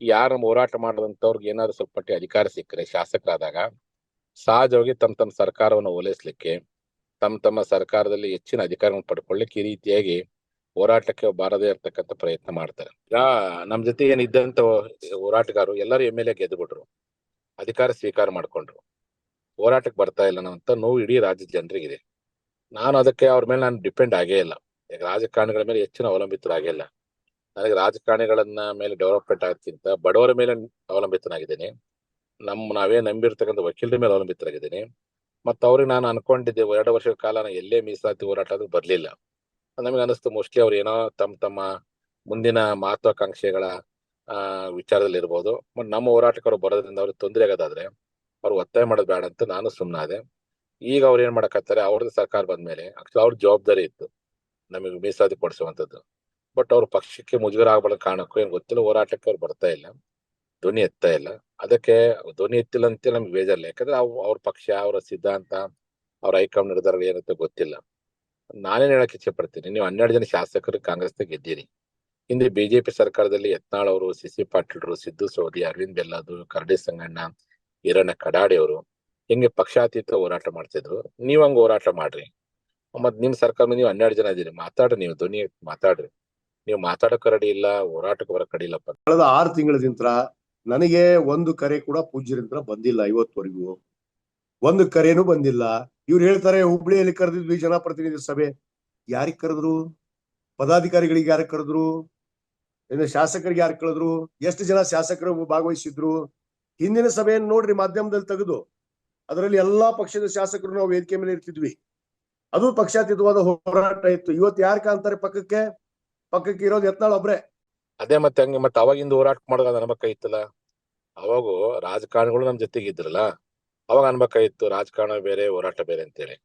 ಯಾರ ಹೋರಾಟ ಮಾಡದಂತವ್ರಿಗೆ ಏನಾದ್ರು ಸ್ವಲ್ಪ ಅಧಿಕಾರ ಸಿಕ್ಕರೆ, ಶಾಸಕರಾದಾಗ ಸಹಜವಾಗಿ ತಮ್ಮ ತಮ್ಮ ಸರ್ಕಾರವನ್ನು ಓಲೈಸ್ಲಿಕ್ಕೆ, ತಮ್ಮ ತಮ್ಮ ಸರ್ಕಾರದಲ್ಲಿ ಹೆಚ್ಚಿನ ಅಧಿಕಾರವನ್ನು ಪಡ್ಕೊಳ್ಳಿಕ್ಕೆ ಈ ರೀತಿಯಾಗಿ ಹೋರಾಟಕ್ಕೆ ಬಾರದೇ ಇರ್ತಕ್ಕಂಥ ಪ್ರಯತ್ನ ಮಾಡ್ತಾರೆ. ನಮ್ಮ ನಮ್ ಜೊತೆ ಏನಿದ್ದಂಥ ಇದ್ದಂತ ಹೋರಾಟಗಾರರು ಎಲ್ಲರೂ ಎಂ ಎಲ್ ಎ ಗೆದ್ದುಬಿಟ್ರು ಅಧಿಕಾರ ಸ್ವೀಕಾರ ಮಾಡ್ಕೊಂಡ್ರು. ಹೋರಾಟಕ್ಕೆ ಬರ್ತಾ ಇಲ್ಲ ಅಂತ ನೋವು ಇಡೀ ರಾಜ್ಯದ ಜನರಿಗಿದೆ. ನಾನು ಅದಕ್ಕೆ ಅವ್ರ ಮೇಲೆ ನಾನು ಡಿಪೆಂಡ್ ಆಗೇ ಇಲ್ಲ. ರಾಜಕಾರಣಿಗಳ ಮೇಲೆ ಹೆಚ್ಚಿನ ಅವಲಂಬಿತರಾಗೇ ಇಲ್ಲ. ನನಗೆ ರಾಜಕಾರಣಿಗಳನ್ನ ಮೇಲೆ ಡೆವಲಪ್ಮೆಂಟ್ ಆಗಕ್ಕಿಂತ ಬಡವರ ಮೇಲೆ ಅವಲಂಬಿತನಾಗಿದ್ದೇನೆ. ನಮ್ಮ ನಾವೇ ನಂಬಿರ್ತಕ್ಕಂಥ ವಕೀಲರ ಮೇಲೆ ಅವಲಂಬಿತರಾಗಿದ್ದೇನೆ. ಮತ್ತು ಅವ್ರಿಗೆ ನಾನು ಅನ್ಕೊಂಡಿದ್ದೆ ಎರಡು ವರ್ಷದ ಕಾಲ ನಾನು ಎಲ್ಲೇ ಮೀಸಲಾತಿ ಹೋರಾಟ ಅದು ಬರ್ಲಿಲ್ಲ. ನಮಗೆ ಅನಿಸ್ತು ಮೋಸ್ಟ್ಲಿ ಅವ್ರು ಏನೋ ತಮ್ಮ ತಮ್ಮ ಮುಂದಿನ ಮಹತ್ವಾಕಾಂಕ್ಷೆಗಳ ವಿಚಾರದಲ್ಲಿ ಇರ್ಬೋದು ಮತ್ತು ನಮ್ಮ ಹೋರಾಟಕ್ಕವ್ರು ಬರೋದ್ರಿಂದ ಅವ್ರಿಗೆ ತೊಂದರೆ ಆಗೋದಾದ್ರೆ ಅವ್ರು ಒತ್ತಾಯ ಮಾಡೋದು ಬೇಡ ಅಂತ ನಾನು ಸುಮ್ಮನಾದೆ ಈಗ ಅವ್ರು ಏನ್ ಮಾಡಕತ್ತಾರೆ ಅವ್ರದ್ದು ಸರ್ಕಾರ ಬಂದ್ಮೇಲೆ ಆಕ್ಚುಲಿ ಅವ್ರ ಜವಾಬ್ದಾರಿ ಇತ್ತು ನಮಗೆ ಮೀಸಲಾತಿ ಕೊಡಿಸುವಂತದ್ದು ಬಟ್ ಅವ್ರ ಪಕ್ಷಕ್ಕೆ ಮುಜುಗರ ಆಗ್ಬಾರ್ದು ಕಾರಣಕ್ಕೂ ಏನ್ ಗೊತ್ತಿಲ್ಲ, ಹೋರಾಟಕ್ಕೆ ಅವ್ರು ಬರ್ತಾ ಇಲ್ಲ. ಧ್ವನಿ ಎತ್ತಾ ಇಲ್ಲ. ಅದಕ್ಕೆ ಧ್ವನಿ ಎತ್ತಿಲ್ಲ ಅಂತ ನಮ್ಗೆ ಬೇಜಾರಿಲ್ಲ ಯಾಕಂದ್ರೆ ಅವ್, ಅವ್ರ ಪಕ್ಷ, ಅವರ ಸಿದ್ಧಾಂತ, ಅವ್ರ ಹೈಕಮಾಂಡ್ ನಿರ್ಧಾರ ಏನಂತ ಗೊತ್ತಿಲ್ಲ. ನಾನೇನ್ ಹೇಳಕ್ ಇಚ್ಛೆ ಪಡ್ತೀನಿ, ನೀವು ಹನ್ನೆರಡು ಜನ ಶಾಸಕರು ಕಾಂಗ್ರೆಸ್ ಗೆದ್ದೀರಿ ಹಿಂದೆ ಬಿಜೆಪಿ ಸರ್ಕಾರದಲ್ಲಿ ಯತ್ನಾಳ್ ಅವರು, ಸಿ ಸಿ ಪಾಟೀಲ್ರು ಸಿದ್ದು ಸೋದಿ, ಅರವಿಂದ್ ಬೆಲ್ಲದು, ಕರಡಿ ಸಂಗಣ್ಣ, ಈರಣ್ಣ ಕಡಾಡಿ ಅವರು ಹಿಂಗೆ ಪಕ್ಷಾತೀತ ಹೋರಾಟ ಮಾಡ್ತಿದ್ರು. ನೀವ್ ಹಂಗ ಹೋರಾಟ ಮಾಡ್ರಿ. ಮತ್ ನಿಮ್ ಸರ್ಕಾರ ನೀವು ಹನ್ನೆರಡು ಜನ ಇದೀರಿ ಮಾತಾಡ್ರಿ, ನೀವು ಧ್ವನಿ ಮಾತಾಡ್ರಿ. ನೀವು ಮಾತಾಡೋ ರೆಡಿ ಇಲ್ಲ, ಹೋರಾಟಕ್ಕೆ ಬರಕ್ ರೆಡಿ ಇಲ್ಲಪ್ಪ. ಕಳೆದ ಆರು ತಿಂಗಳದಿಂದ ನನಗೆ ಒಂದು ಕರೆ ಕೂಡ ಪೂಜ್ಯರಿಂದ ಬಂದಿಲ್ಲ ಇವತ್ತುವರೆಗೂ. ಒಂದು ಕರೆನೂ ಬಂದಿಲ್ಲ. ಇವ್ರು ಹೇಳ್ತಾರೆ, ಹುಬ್ಳಿಯಲ್ಲಿ ಕರೆದಿದ್ವಿ ಜನಪ್ರತಿನಿಧಿ ಸಭೆ. ಯಾರಿಗೆ ಕರೆದ್ರು? ಪದಾಧಿಕಾರಿಗಳಿಗೆ ಯಾರು ಕರೆದ್ರು? ಶಾಸಕರಿಗೆ ಯಾರು ಕಳೆದ್ರು ಎಷ್ಟು ಜನ ಶಾಸಕರು ಭಾಗವಹಿಸಿದ್ರು? ಹಿಂದಿನ ಸಭೆಯನ್ನು ನೋಡ್ರಿ, ಮಾಧ್ಯಮದಲ್ಲಿ ತೆಗೆದು. ಅದರಲ್ಲಿ ಎಲ್ಲಾ ಪಕ್ಷದ ಶಾಸಕರು ನಾವು ವೇದಿಕೆ ಮೇಲೆ ಇರ್ತಿದ್ವಿ. ಅದು ಪಕ್ಷಾತೀತವಾದ ಹೋರಾಟ ಇತ್ತು. ಇವತ್ತು ಯಾರು ಕಾಣ್ತಾರೆ ಪಕ್ಕಕ್ಕೆ? ಪಕ್ಕಕ್ಕೆ ಇರೋದು ಎತ್ನಾಳ ಒಬ್ರೆ. ಅದೇ ಮತ್ತೆ ಹಂಗೆ, ಮತ್ತೆ ಅವಾಗಿಂದ ಹೋರಾಟ ಮಾಡೋದು ಅನ್ಬೇಕಾಗಿತ್ತಲ್ಲ ಅವಾಗೂ ರಾಜಕಾರಣಿಗಳು ನಮ್ ಜೊತೆಗೆ ಇದ್ರಲ್ಲ, ಅವಾಗ ಇತ್ತು, ರಾಜಕಾರಣ ಬೇರೆ, ಹೋರಾಟ ಬೇರೆ ಅಂತೇಳಿ.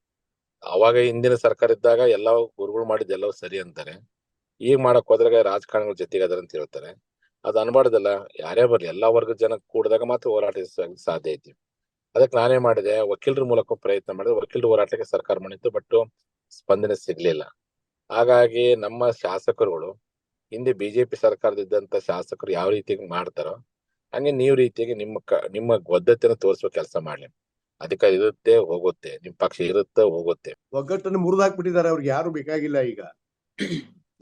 ಅವಾಗ ಹಿಂದಿನ ಸರ್ಕಾರ ಇದ್ದಾಗ ಎಲ್ಲ ಗುರುಗಳು ಮಾಡಿದ್ ಎಲ್ಲವೂ ಸರಿ ಅಂತಾರೆ. ಈಗ ಮಾಡಕ್ ಹೋದ್ರಾಗ ರಾಜಕಾರಣಿಗಳ ಜೊತೆಗೆ ಅದರ ಅಂತ ಹೇಳ್ತಾರೆ. ಅದ್ ಅನ್ಬಾರ್ದಲ್ಲ, ಯಾರೇ ಬರ್ಲಿ, ಎಲ್ಲಾ ವರ್ಗದ ಜನ ಕೂಡಿದಾಗ ಮಾತ್ರ ಹೋರಾಟ ಸಾಧ್ಯ ಐತಿ. ಅದಕ್ಕೆ ನಾನೇ ಮಾಡಿದೆ, ವಕೀಲರ ಮೂಲಕ ಪ್ರಯತ್ನ ಮಾಡಿದೆ, ವಕೀಲರ ಹೋರಾಟಕ್ಕೆ ಸರ್ಕಾರ ಮಾಡಿತ್ತು ಬಟ್ ಸ್ಪಂದನೆ ಸಿಗ್ಲಿಲ್ಲ. ಹಾಗಾಗಿ ನಮ್ಮ ಶಾಸಕರುಗಳು, ಹಿಂದೆ ಬಿಜೆಪಿ ಸರ್ಕಾರದಿದ್ದಂತ ಶಾಸಕರು ಯಾವ ರೀತಿಯಾಗಿ ಮಾಡ್ತಾರೋ, ಹಂಗೆ ನೀವು ರೀತಿಯಾಗಿ ನಿಮ್ಮ ಕ- ನಿಮ್ಮ ಬದ್ಧತೆಯನ್ನು ತೋರಿಸುವ ಕೆಲಸ ಮಾಡ್ಲಿ. ಅಧಿಕಾರ ಇರುತ್ತೆ, ಹೋಗುತ್ತೆ. ನಿಮ್ ಪಕ್ಷ ಇರುತ್ತೆ, ಹೋಗುತ್ತೆ. ಒಗ್ಗಟ್ಟನ್ನು ಮುರಿದಾಕ್ಬಿಟ್ಟಿದ್ದಾರೆ. ಅವ್ರಿಗೆ ಯಾರು ಬೇಕಾಗಿಲ್ಲ ಈಗ.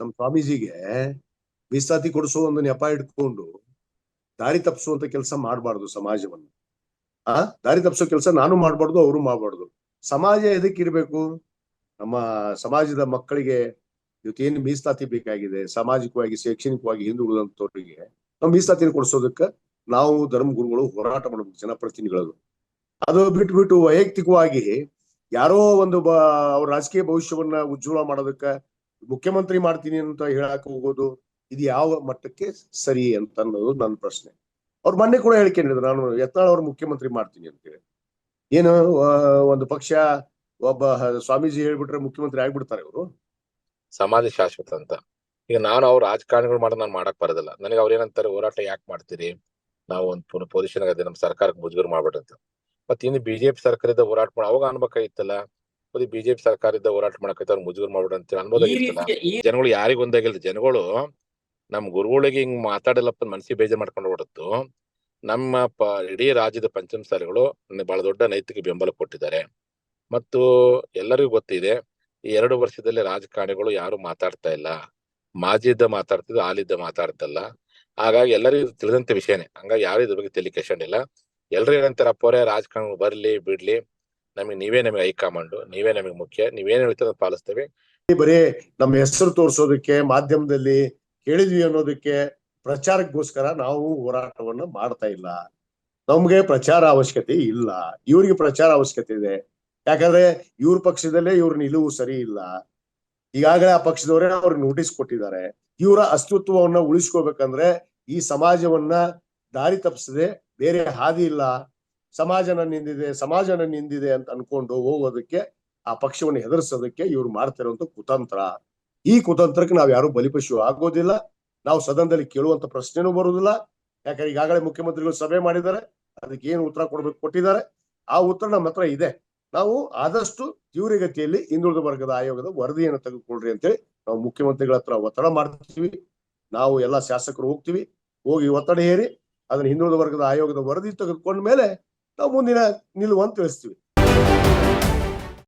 ನಮ್ಮ ಸ್ವಾಮೀಜಿಗೆ ಮೀಸಲಾತಿ ಕೊಡಿಸೋ ಒಂದು ನೆಪ ಇಟ್ಕೊಂಡು ದಾರಿ ತಪ್ಪಿಸುವಂತ ಕೆಲಸ ಮಾಡಬಾರ್ದು ಸಮಾಜವನ್ನು. ಆ? ದಾರಿ ತಪ್ಪಿಸೋ ಕೆಲಸ ನಾನು ಮಾಡಬಾರ್ದು, ಅವರು ಮಾಡಬಾರ್ದು. ಸಮಾಜ ಎದಕ್ಕೆ ಇರ್ಬೇಕು? ನಮ್ಮ ಸಮಾಜದ ಮಕ್ಕಳಿಗೆ ಇವತ್ತೇನು ಮೀಸಲಾತಿ ಬೇಕಾಗಿದೆ, ಸಾಮಾಜಿಕವಾಗಿ, ಶೈಕ್ಷಣಿಕವಾಗಿ ಹಿಂದುಳಿದಂತವರಿಗೆ ನಾವು ಮೀಸಲಾತಿ ಕೊಡಿಸೋದಕ್ಕೆ ನಾವು ಧರ್ಮಗುರುಗಳು ಹೋರಾಟ ಮಾಡಬೇಕು ಜನಪ್ರತಿನಿಧಿಗಳು ಅದು ಬಿಟ್ಬಿಟ್ಟು ಬಿಟ್ಟು ವೈಯಕ್ತಿಕವಾಗಿ ಯಾರೋ ಒಂದು ಅವ್ರ ರಾಜಕೀಯ ಭವಿಷ್ಯವನ್ನ ಉಜ್ವಲ ಮಾಡೋದಕ್ಕ ಮುಖ್ಯಮಂತ್ರಿ ಮಾಡ್ತೀನಿ ಅಂತ ಹೇಳಕ್ ಹೋಗೋದು ಇದು ಯಾವ ಮಟ್ಟಕ್ಕೆ ಸರಿ ಅಂತ ಅನ್ನೋದು ನನ್ನ ಪ್ರಶ್ನೆ. ಅವ್ರು ಮೊನ್ನೆ ಕೂಡ ಹೇಳಿಕೆ ನಾನು ಯತ್ನಾಳ್ ಅವ್ರ ಮುಖ್ಯಮಂತ್ರಿ ಮಾಡ್ತೀನಿ ಅಂತೇಳಿ ಏನು ಒಂದು ಪಕ್ಷ ಒಬ್ಬ ಸ್ವಾಮೀಜಿ ಹೇಳ್ಬಿಟ್ರೆ ಮುಖ್ಯಮಂತ್ರಿ ಆಗ್ಬಿಡ್ತಾರೆ ಅವರು ಸಮಾಜ ಶಾಶ್ವತ ಅಂತ. ಈಗ ನಾನು ಅವ್ರ ರಾಜಕಾರಣಿಗಳು ಮಾಡೋದು ನಾನು ಮಾಡಕ್ ಬರೋದಿಲ್ಲ. ನನಗೆ ಅವ್ರ ಏನಂತಾರೆ ಹೋರಾಟ ಯಾಕೆ ಮಾಡ್ತೀರಿ? ನಾವು ಒಂದು ಪೊಸಿಷನ್ ಆಗದೆ ನಮ್ಮ ಸರ್ಕಾರಕ್ಕೆ ಮುಜುಗರ ಮಾಡ್ಬಿಟ್ಟಂತ ಅಂತ ಮತ್ತೆ ಇನ್ನು ಬಿಜೆಪಿ ಸರ್ಕಾರದ ಹೋರಾಟ ಮಾಡ ಅವಾಗ ಅನ್ಬೇಕಾಗಿತ್ತಲ್ಲ ಬರೀ ಬಿಜೆಪಿ ಸರ್ಕಾರದ ಹೋರಾಟ ಮಾಡಕೈತೆ ಅವ್ರು ಮುಜುಗರ ಮಾಡ್ಬೇಡ ಅಂತ ಈ ಅನ್ಬೋದಾಗಿತ್ತಲ್ಲ ರೀತಿ ಜನಗಳು ಯಾರಿಗ್ ಒಂದಾಗಿಲ್ಲ ಜನಗಳು ನಮ್ ಗುರುಗಳಿಗೆ ಹಿಂಗ್ ಮಾತಾಡಿಲ್ಲಪ್ಪ ಮನಸ್ಸಿಗೆ ಬೇಜಾರ್ ಮಾಡ್ಕೊಂಡು ಹೊರತು ನಮ್ಮ ಪ ಇಡೀ ರಾಜ್ಯದ ಪಂಚಮಸಾಲಿಗಳು ಬಹಳ ದೊಡ್ಡ ನೈತಿಕ ಬೆಂಬಲ ಕೊಟ್ಟಿದ್ದಾರೆ. ಮತ್ತು ಎಲ್ಲರಿಗೂ ಗೊತ್ತಿದೆ, ಈ ಎರಡು ವರ್ಷದಲ್ಲಿ ರಾಜಕಾರಣಿಗಳು ಯಾರು ಮಾತಾಡ್ತಾ ಇಲ್ಲ. ಮಾಜಿದ್ದ ಮಾತಾಡ್ತಿದ್ದು ಹಾಲಿದ್ದ ಮಾತಾಡ್ತಲ್ಲ ಹಾಗಾಗಿ ಎಲ್ಲರಿಗೂ ತಿಳಿದಂತ ವಿಷಯನೇ. ಹಂಗಾಗಿ ಯಾರು ಇದ್ರ ಬಗ್ಗೆ ತಲೆ ಇಲ್ಲ. ಎಲ್ಲರೂ ಏನಂತಾರಪ್ಪ ಅವರೇ ರಾಜಕಾರಣ ಬರ್ಲಿ, ಬಿಡ್ಲಿ. ನಮಗೆ ನೀವೇ ನಮಗೆ ಹೈಕಮಾಂಡ್. ನೀವೇ ನಮಗೆ ಮುಖ್ಯ. ನೀವೇನ್ ಹೇಳ್ತೀರ ಪಾಲಿಸ್ತೇವೆ. ಬರೀ ನಮ್ಮ ಹೆಸರು ತೋರಿಸೋದಕ್ಕೆ, ಮಾಧ್ಯಮದಲ್ಲಿ ಕೇಳಿದ್ವಿ ಅನ್ನೋದಕ್ಕೆ ಪ್ರಚಾರಕ್ಕೋಸ್ಕರ ನಾವು ಹೋರಾಟವನ್ನ ಮಾಡ್ತಾ ಇಲ್ಲ. ನಮ್ಗೆ ಪ್ರಚಾರ ಅವಶ್ಯಕತೆ ಇಲ್ಲ. ಇವರಿಗೆ ಪ್ರಚಾರ ಅವಶ್ಯಕತೆ ಇದೆ. ಯಾಕಂದ್ರೆ ಇವ್ರ ಪಕ್ಷದಲ್ಲೇ ಇವ್ರ ನಿಲುವು ಸರಿ ಇಲ್ಲ. ಈಗಾಗಲೇ ಆ ಪಕ್ಷದವರೇ ಅವ್ರಿಗೆ ನೋಟಿಸ್ ಕೊಟ್ಟಿದ್ದಾರೆ. ಇವರ ಅಸ್ತಿತ್ವವನ್ನ ಉಳಿಸ್ಕೋಬೇಕಂದ್ರೆ ಈ ಸಮಾಜವನ್ನ ದಾರಿ ತಪ್ಪಿಸದೆ ಬೇರೆ ಹಾದಿ ಇಲ್ಲ. ಸಮಾಜನ ನಿಂದಿದೆ ಸಮಾಜನ ನಿಂದಿದೆ ಅಂತ ಅನ್ಕೊಂಡು ಹೋಗೋದಕ್ಕೆ, ಆ ಪಕ್ಷವನ್ನು ಹೆದರ್ಸೋದಕ್ಕೆ ಇವ್ರು ಮಾಡ್ತಿರುವಂತ ಕುತಂತ್ರ. ಈ ಕುತಂತ್ರಕ್ಕೆ ನಾವ್ ಯಾರು ಬಲಿಪಶು ಆಗೋದಿಲ್ಲ. ನಾವು ಸದನದಲ್ಲಿ ಕೇಳುವಂತ ಪ್ರಶ್ನೆನೂ ಬರುವುದಿಲ್ಲ ಯಾಕಂದ್ರೆ ಈಗಾಗಲೇ ಮುಖ್ಯಮಂತ್ರಿಗಳು ಸಭೆ ಮಾಡಿದ್ದಾರೆ. ಅದಕ್ಕೆ ಏನು ಉತ್ತರ ಕೊಡ್ಬೇಕು ಕೊಟ್ಟಿದ್ದಾರೆ. ಆ ಉತ್ತರ ನಮ್ಮ ಹತ್ರ ಇದೆ. ನಾವು ಆದಷ್ಟು ತೀವ್ರಗತಿಯಲ್ಲಿ ಹಿಂದುಳಿದ ವರ್ಗದ ಆಯೋಗದ ವರದಿಯನ್ನು ತೆಗೆದುಕೊಳ್ರಿ ಅಂತೇಳಿ ನಾವು ಮುಖ್ಯಮಂತ್ರಿಗಳ ಹತ್ರ ಒತ್ತಡ ಮಾಡ್ತೀವಿ. ನಾವು ಎಲ್ಲ ಶಾಸಕರು ಹೋಗ್ತೀವಿ. ಹೋಗಿ ಒತ್ತಡ ಹೇರಿ, ಅದನ್ನ ಹಿಂದುಳಿದ ವರ್ಗದ ಆಯೋಗದ ವರದಿ ತೆಗೆದುಕೊಂಡ ಮೇಲೆ ನಾವು ಮುಂದಿನ ನಿಲ್ಲುವಂತ ತಿಳಿಸ್ತೀವಿ.